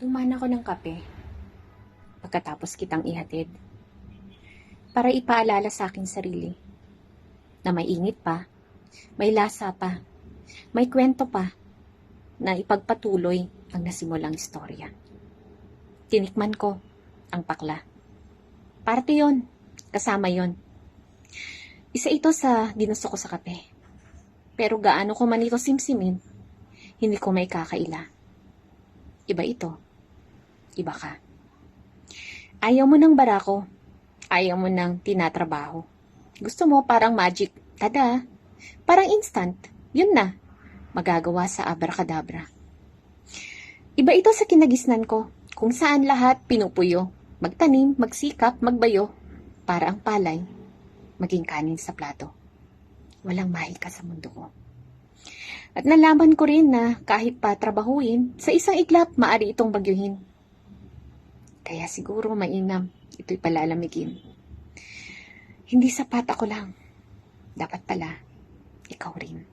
Duman ako ng kape. Pagkatapos kitang ihatid. Para ipaalala sa aking sarili. Na may init pa. May lasa pa. May kwento pa. Na ipagpatuloy ang nasimulang istorya. Tinikman ko ang pakla. Parte yon. Kasama yon. Isa ito sa ginusto ko sa kape. Pero gaano ko man ito simsimin, hindi ko may kakaila. Iba ito. Iba ka. Ayaw mo ng barako. Ayaw mo ng tinatrabaho. Gusto mo parang magic. Tada. Parang instant. Yun na. Magagawa sa abracadabra. Iba ito sa kinagisnan ko. Kung saan lahat pinupuyo. Magtanim, magsikap, magbayo. Para ang palay. Maging kanin sa plato. Walang mahika sa mundo ko. At nalaman ko rin na kahit pa trabahuin, sa isang iglap maari itong bagyuhin. Kaya siguro mainam ito'y palalamigin. Hindi sapat ako lang. Dapat pala, ikaw rin.